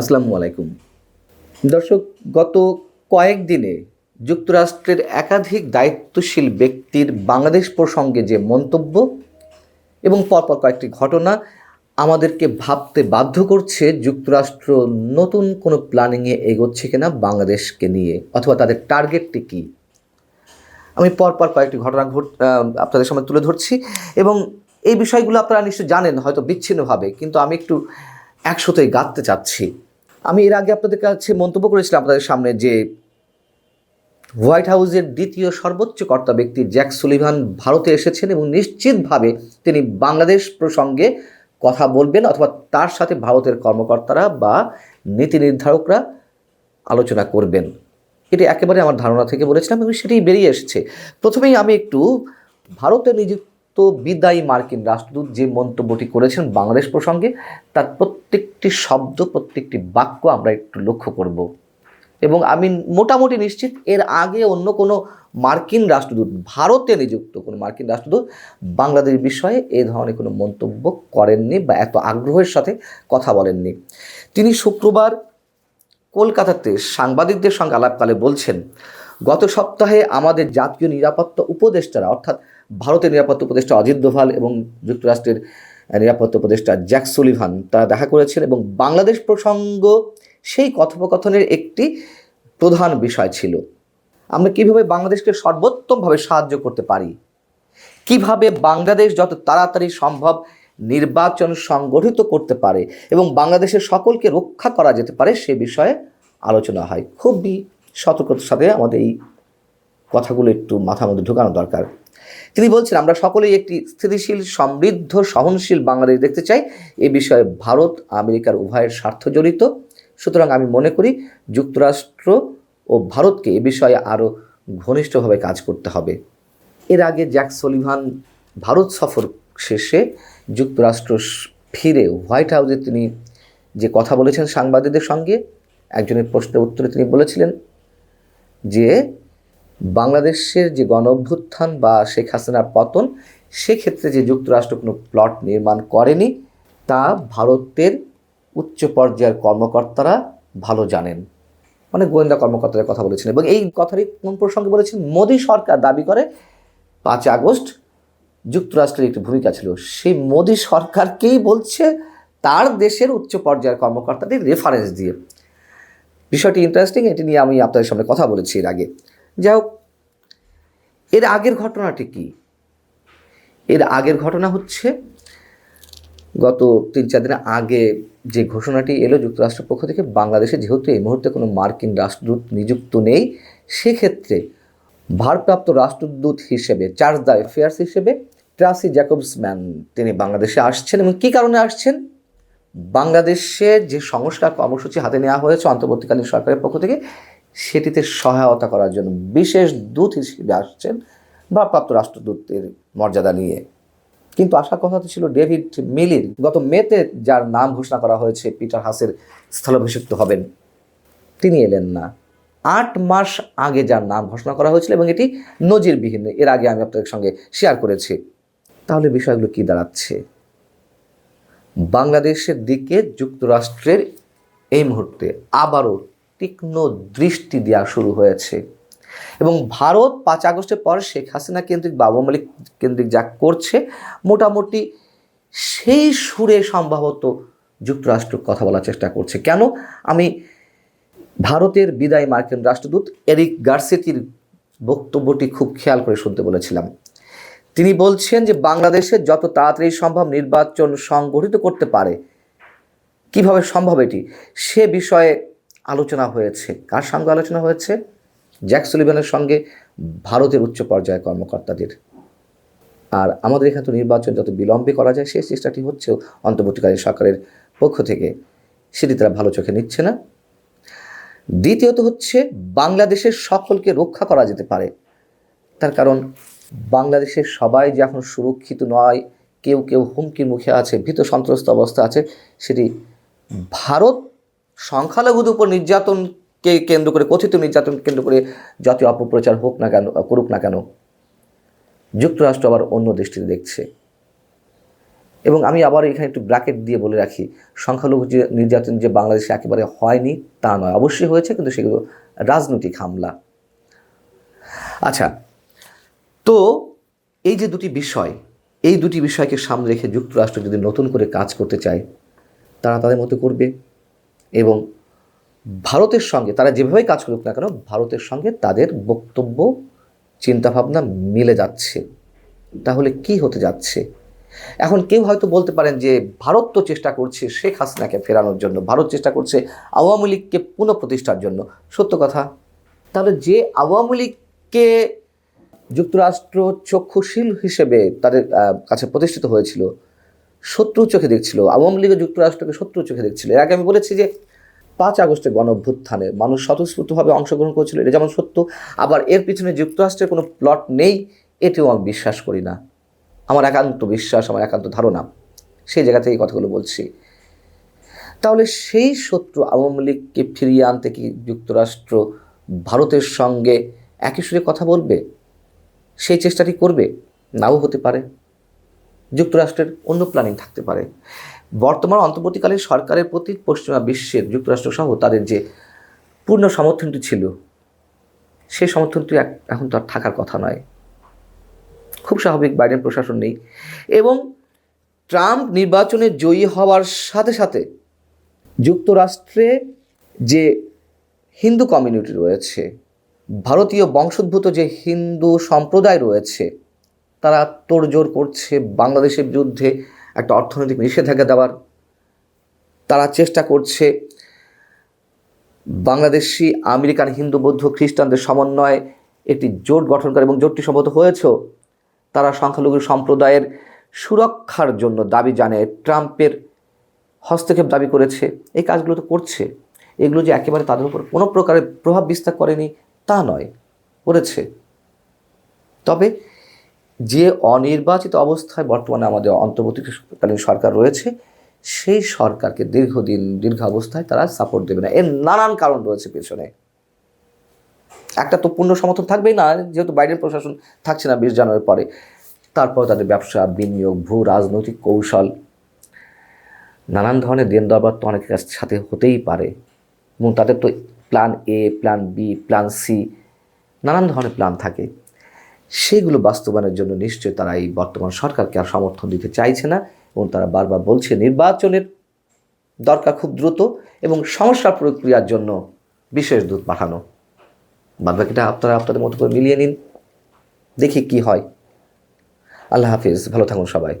আসসালামু আলাইকুম। দর্শক, গত কয়েকদিনে যুক্তরাষ্ট্রের একাধিক দায়িত্বশীল ব্যক্তির বাংলাদেশ প্রসঙ্গে যে মন্তব্য এবং পরপর কয়েকটি ঘটনা আমাদেরকে ভাবতে বাধ্য করছে, যুক্তরাষ্ট্র নতুন কোনো প্ল্যানিংয়ে এগোচ্ছে কিনা বাংলাদেশকে নিয়ে অথবা তাদের টার্গেটটি কী? আমি পরপর কয়েকটি ঘটনা ঘট আপনাদের সামনে তুলে ধরছি এবং এই বিষয়গুলো আপনারা নিশ্চয়ই জানেন, হয়তো বিচ্ছিন্নভাবে, কিন্তু আমি একটু একসাথে গাঁথতে চাচ্ছি। আমি এর আগে আপনাদের কাছে মন্তব্য করেছিলাম আপনাদের সামনে যে হোয়াইট হাউসের দ্বিতীয় সর্বোচ্চ কর্তা ব্যক্তি জ্যাক সুলিভান ভারতে এসেছেন এবং নিশ্চিতভাবে তিনি বাংলাদেশ প্রসঙ্গে কথা বলবেন অথবা তার সাথে ভারতের কর্মকর্তারা বা নীতি নির্ধারকরা আলোচনা করবেন। এটি একেবারে আমার ধারণা থেকে বলেছিলাম এবং সেটি বেরিয়ে এসেছে। প্রথমেই আমি একটু ভারতে নিযুক্ত বিদায়ী মার্কিন রাষ্ট্রদূত যে মন্তব্যটি করেছেন বাংলাদেশ প্রসঙ্গে, তার প্রত্যেকটি শব্দ, প্রত্যেকটি বাক্য আমরা একটু লক্ষ্য করব। এবং আমি মোটামুটি নিশ্চিত এর আগে অন্য কোনো মার্কিন রাষ্ট্রদূত, ভারতে নিযুক্ত কোনো মার্কিন রাষ্ট্রদূত বাংলাদেশ বিষয়ে এ ধরনের কোনো মন্তব্য করেননি বা এত আগ্রহের সাথে কথা বলেননি। তিনি শুক্রবার কলকাতাতে সাংবাদিকদের সঙ্গে আলাপকালে বলছেন, গত সপ্তাহে আমাদের জাতীয় নিরাপত্তা উপদেষ্টারা, অর্থাৎ ভারতের নিরাপত্তা উপদেষ্টা অজিত দোভাল এবং যুক্তরাষ্ট্রের নিরাপত্তা উপদেষ্টা জ্যাক সুলিভান তারা দেখা করেছেন এবং বাংলাদেশ প্রসঙ্গ সেই কথোপকথনের একটি প্রধান বিষয় ছিল। আমরা কীভাবে বাংলাদেশকে সর্বোত্তমভাবে সাহায্য করতে পারি? কীভাবে বাংলাদেশ যত তাড়াতাড়ি সম্ভব নির্বাচন সংগঠিত করতে পারে এবং বাংলাদেশের সকলকে রক্ষা করা যেতে পারে সে বিষয়ে আলোচনা হয়। খুবই সতর্কতার সাথে আমাদের এই কথাগুলো একটু মাথার মধ্যে ঢোকানো দরকার। তিনি বলছেন, আমরা সকলেই একটি স্থিতিশীল, সমৃদ্ধ, সহনশীল বাংলাদেশ দেখতে চাই। এ বিষয়ে ভারত, আমেরিকার উভয়ের স্বার্থ জড়িত। সুতরাং আমি মনে করি, যুক্তরাষ্ট্র ও ভারতকে এ বিষয়ে আরও ঘনিষ্ঠভাবে কাজ করতে হবে। এর আগে জ্যাক সলিভান ভারত সফর শেষে যুক্তরাষ্ট্র ফিরে হোয়াইট হাউসে তিনি যে কথা বলেছেন সাংবাদিকদের সঙ্গে, একজনের প্রশ্নের উত্তরে তিনি বলেছিলেন যে বাংলাদেশের যে গণ অভ্যুত্থান বা শেখ হাসিনার পতন, সেক্ষেত্রে যে যুক্তরাষ্ট্র কোনো প্লট নির্মাণ করেনি, তা ভারতের উচ্চ পর্যায়ের কর্মকর্তারা ভালো জানেন। মানে গোয়েন্দা কর্মকর্তাদের কথা বলেছেন এবং এই কথাটি কোন প্রসঙ্গে বলেছেন? মোদী সরকার দাবি করে, পাঁচ আগস্ট যুক্তরাষ্ট্রের একটি ভূমিকা ছিল। সেই মোদী সরকারকেই বলছে তার দেশের উচ্চ পর্যায়ের কর্মকর্তাদের রেফারেন্স দিয়ে। বিষয়টি ইন্টারেস্টিং এটি নিয়ে আমি আপনাদের সামনে কথা বলেছি এর আগে। যাই হোক, এর আগের ঘটনাটি কি? এর আগের ঘটনা হচ্ছে গত তিন চার দিন আগে যে ঘোষণাটি এলো যুক্তরাষ্ট্রের পক্ষ থেকে, বাংলাদেশে যেহেতু এই মুহূর্তে কোনো মার্কিন রাষ্ট্রদূত নিযুক্ত নেই, সেক্ষেত্রে ভারপ্রাপ্ত রাষ্ট্রদূত হিসেবে, চার্জ দ্য অ্যাফেয়ার্স হিসেবে ট্রাসি জ্যাকবসম্যান তিনি বাংলাদেশে আসছেন এবং কী কারণে আসছেন? বাংলাদেশে যে সংস্কার কর্মসূচি হাতে নেওয়া হয়েছে অন্তর্বর্তীকালীন সরকারের পক্ষ থেকে সেটিতে সহায়তা করার জন্য বিশেষ দূত হিসেবে আসছেন ভারপ্রাপ্ত রাষ্ট্রদূতের মর্যাদা নিয়ে। কিন্তু আসার কথা তো ছিল ডেভিড মিলির। গত মেতে যার নাম ঘোষণা করা হয়েছে, পিটার হাসের স্থলাভিষিক্ত হবেন। তিনি এলেন না। আট মাস আগে যার নাম ঘোষণা করা হয়েছিল এবং এটি নজিরবিহীন, এর আগে আমি আপনাদের সঙ্গে শেয়ার করেছি। তাহলে বিষয়গুলো কি দাঁড়াচ্ছে? বাংলাদেশের দিকে যুক্তরাষ্ট্রের এই মুহূর্তে আবারও তীক্ষ্ণ দৃষ্টি দেওয়া শুরু হয়েছে। এবং ভারত পাঁচ আগস্টের পর শেখ হাসিনা কেন্দ্রিক বাবু মালিক কেন্দ্রিক যা করছে, মোটামুটি সেই সুরে সম্ভবত যুক্তরাষ্ট্র কথা বলার চেষ্টা করছে। কেন? আমি ভারতের বিদায় মার্কিন রাষ্ট্রদূত এরিক গার্সেটির বক্তব্যটি খুব খেয়াল করে শুনতে বলেছিলাম। তিনি বলছেন যে, বাংলাদেশে যত তাড়াতাড়ি সম্ভব নির্বাচন সংগঠিত করতে পারে। কীভাবে সম্ভব এটি? সে বিষয়ে আলোচনা হয়েছে। কার সঙ্গে আলোচনা হয়েছে? জ্যাক সুলিভানের সঙ্গে ভারতের উচ্চ পর্যায়ের কর্মকর্তাদের। আর আমাদের এখানে তো নির্বাচন যত বিলম্বে করা যায়, সেই চেষ্টাটি হচ্ছেও অন্তর্বর্তীকালীন সরকারের পক্ষ থেকে। সেটি তারা ভালো চোখে নিচ্ছে না। দ্বিতীয়ত হচ্ছে, বাংলাদেশের সকলকে রক্ষা করা যেতে পারে। তার কারণ, বাংলাদেশের সবাই যে এখন সুরক্ষিত নয়, কেউ কেউ হুমকির মুখে আছে, ভীত সন্ত্রস্ত অবস্থা আছে, সেটি ভারত সংখ্যালঘুদের উপর নির্যাতনকে কেন্দ্র করে, কথিত নির্যাতন কেন্দ্র করে যত অপপ্রচার হোক না কেন, করুক না কেন, যুক্তরাষ্ট্র আবার অন্য দৃষ্টিতে দেখছে। এবং আমি আবার এখানে একটু ব্র্যাকেট দিয়ে বলে রাখি, সংখ্যালঘু যে নির্যাতন যে বাংলাদেশে একেবারে হয়নি, তা নয়। অবশ্যই হয়েছে, কিন্তু সেগুলো রাজনৈতিক হামলা। আচ্ছা তো এই যে দুটি বিষয়, এই দুটি বিষয়কে সামনে রেখে যুক্তরাষ্ট্র যদি নতুন করে কাজ করতে চায়, তারা তাদের মতো করবে? এবং ভারতের সঙ্গে তারা যেভাবেই কাজ করুক না কেন, ভারতের সঙ্গে তাদের বক্তব্য, চিন্তাভাবনা মিলে যাচ্ছে। তাহলে কি হতে যাচ্ছে? এখন কেউ হয়তো বলতে পারেন যে, ভারত তো চেষ্টা করছে শেখ হাসিনাকে ফেরানোর জন্য, ভারত চেষ্টা করছে আওয়ামী লীগকে পুনঃপ্রতিষ্ঠার জন্য। সত্য কথা। তাহলে যে আওয়ামী লীগকে যুক্তরাষ্ট্র চক্ষুশীল হিসেবে তাদের কাছে প্রতিষ্ঠিত হয়েছিল শত্রু চোখে দেখছিল, আওয়ামী লীগ যুক্তরাষ্ট্রকে শত্রু চোখে দেখছিল। এর আগে আমি বলেছি যে পাঁচ আগস্টের গণ অভ্যুত্থানে মানুষ স্বতঃস্ফূর্তভাবে অংশগ্রহণ করেছিল, এটা যেমন সত্য, আবার এর পিছনে যুক্তরাষ্ট্রের কোনো প্লট নেই এটিও আমি বিশ্বাস করি না। আমার একান্ত বিশ্বাস, আমার একান্ত ধারণা, সেই জায়গা থেকে এই কথাগুলো বলছি। তাহলে সেই শত্রু আওয়ামী লীগকে ফিরিয়ে আনতে কি যুক্তরাষ্ট্র ভারতের সঙ্গে একই সুরে কথা বলবে? সেই চেষ্টাটি করবে? নাও হতে পারে। যুক্তরাষ্ট্রের অন্য প্ল্যানিং থাকতে পারে। বর্তমান অন্তর্বর্তীকালীন সরকারের প্রতি পশ্চিমা বিশ্বের যুক্তরাষ্ট্র সহ তাদের যে পূর্ণ সমর্থনটি ছিল, সেই সমর্থনটি এখন তো আর থাকার কথা নয়। খুব স্বাভাবিক, বাইডেন প্রশাসন নেই। এবং ট্রাম্প নির্বাচনে জয়ী হওয়ার সাথে সাথে যুক্তরাষ্ট্রে যে হিন্দু কমিউনিটি রয়েছে, ভারতীয় বংশোদ্ভূত যে হিন্দু সম্প্রদায় রয়েছে তারা তোড়জোড় করছে বাংলাদেশের বিরুদ্ধে একটা অর্থনৈতিক নিষেধাজ্ঞা দেওয়ার। তারা চেষ্টা করছে বাংলাদেশি, আমেরিকান, হিন্দু, বৌদ্ধ, খ্রিস্টানদের সমন্বয়ে একটি জোট গঠন করে এবং জোটটি সম্ভবত হয়েছেও তারা সংখ্যালঘু সম্প্রদায়ের সুরক্ষার জন্য দাবি জানায় ট্রাম্পের হস্তক্ষেপ দাবি করেছে। এই কাজগুলো তো করছে। এগুলো যে একেবারে তাদের উপর কোনো প্রকারের প্রভাব বিস্তার করেনি তা নয়, করেছে। তবে যে অনির্বাচিত অবস্থায় বর্তমানে আমাদের অন্তর্বর্তীকালীন সরকার রয়েছে, সেই সরকারকে দীর্ঘদিন দীর্ঘ অবস্থায় তারা সাপোর্ট দেবে না। এর নানান কারণ রয়েছে পেছনে। একটা তো পূর্ণ সমর্থন থাকবেই না, যেহেতু বাইডেন প্রশাসন থাকছে না বিশ জানুয়ারির পরে। তারপর তাদের ব্যবসা, বিনিয়োগ, ভূ রাজনৈতিক কৌশল, নানান ধরনের দেন দরবার তো অনেকের সাথে হতেই পারে। এবং তাদের তো plan A plan B plan C নানান ধরনের প্ল্যান থাকে। সেগুলো বাস্তবায়নের জন্য নিশ্চয়ই তারা এই বর্তমান সরকারকে আর সমর্থন দিতে চাইছে না এবং তারা বারবার বলছে নির্বাচনের দরকার খুব দ্রুত এবং সমস্যা প্রক্রিয়ার জন্য বিশেষ দূত পাঠানো। বাদবাকিটা আপনারা আপনাদের মতো করে মিলিয়ে নিন, দেখি কি হয়। আল্লাহ হাফিজ, ভালো থাকুন সবাই।